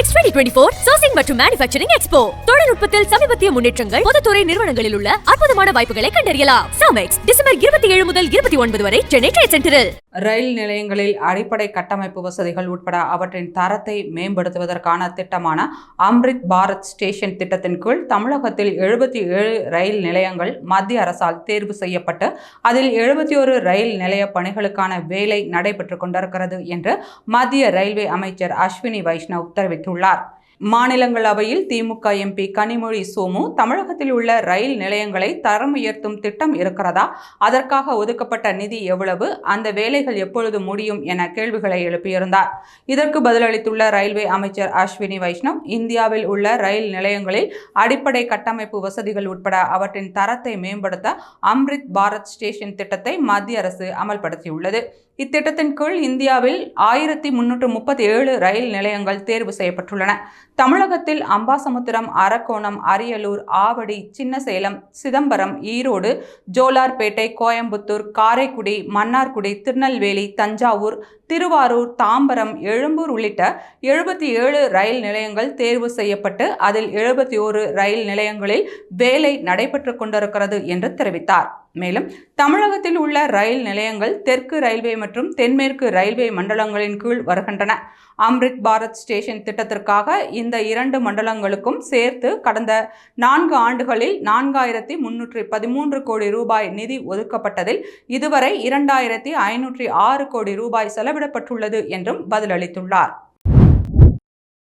right, சமெக்ஸ் 2024 sourcing மற்றும் manufacturing expo தொழில்நுட்பத்தில் சமீபத்திய முன்னேற்றங்கள் பொதுத்துறை நிறுவனங்களில் உள்ள அற்புதமான வாய்ப்புகளை கண்டறியலாம். சமெக்ஸ் டிசம்பர் இருபத்தி ஏழு முதல் இருபத்தி ஒன்பது வரை சென்னை ட்ரேட் சென்டரில் ரயில் நிலையங்களில் அடிப்படை கட்டமைப்பு வசதிகள் உட்பட அவற்றின் தரத்தை மேம்படுத்துவதற்கான திட்டமான அம்ரித் பாரத் ஸ்டேஷன் திட்டத்தின் கீழ் தமிழகத்தில் எழுபத்தி ஏழு ரயில் நிலையங்கள் மத்திய அரசால் தேர்வு செய்யப்பட்டு அதில் எழுபத்தி ஒரு ரயில் நிலைய பணிகளுக்கான வேலை நடைபெற்றுக் கொண்டிருக்கிறது என்று மத்திய ரயில்வே அமைச்சர் அஸ்வினி வைஷ்ணவ் தெரிவித்துள்ளார். மாநிலங்களவையில் திமுக எம்பி கனிமொழி சோமு தமிழகத்தில் உள்ள ரயில் நிலையங்களை தரம் உயர்த்தும் திட்டம் இருக்கிறதா? அதற்காக ஒதுக்கப்பட்ட நிதி எவ்வளவு? அந்த வேலைகள் எப்பொழுது முடியும் என கேள்விகளை எழுப்பியிருந்தார். இதற்கு பதிலளித்துள்ள ரயில்வே அமைச்சர் அஸ்வினி வைஷ்ணவ் இந்தியாவில் உள்ள ரயில் நிலையங்களில் அடிப்படை கட்டமைப்பு வசதிகள் உட்பட அவற்றின் தரத்தை மேம்படுத்த அம்ரித் பாரத் ஸ்டேஷன் திட்டத்தை மத்திய அரசு அமல்படுத்தியுள்ளது. இத்திட்டத்தின் கீழ் இந்தியாவில் ஆயிரத்தி முன்னூற்று முப்பத்தி ஏழு ரயில் நிலையங்கள் தேர்வு செய்யப்பட்டுள்ளன. தமிழகத்தில் அம்பாசமுத்திரம் அரக்கோணம் அரியலூர் ஆவடி சின்னசேலம் சிதம்பரம் ஈரோடு ஜோலார்பேட்டை கோயம்புத்தூர் காரைக்குடி மன்னார்குடி திருநெல்வேலி தஞ்சாவூர் திருவாரூர் தாம்பரம் எழும்பூர் உள்ளிட்ட எழுபத்தி ஏழு ரயில் நிலையங்கள் தேர்வு செய்யப்பட்டு அதில் எழுபத்தி ஓரு ரயில் நிலையங்களில் வேலை நடைபெற்று கொண்டிருக்கிறது என்று தெரிவித்தார். மேலும் தமிழகத்தில் உள்ள ரயில் நிலையங்கள் தெற்கு ரயில்வே மற்றும் தென்மேற்கு ரயில்வே மண்டலங்களின் கீழ் வருகின்றன. அம்ரித் பாரத் ஸ்டேஷன் திட்டத்திற்காக இந்த இரண்டு மண்டலங்களுக்கும் சேர்த்து கடந்த நான்கு ஆண்டுகளில் நான்காயிரத்தி முன்னூற்றி பதிமூன்று கோடி ரூபாய் நிதி ஒதுக்கப்பட்டதில் இதுவரை இரண்டாயிரத்தி ஐநூற்றி ஆறு கோடி ரூபாய் செலவிடப்பட்டுள்ளது என்றும் பதிலளித்துள்ளார்.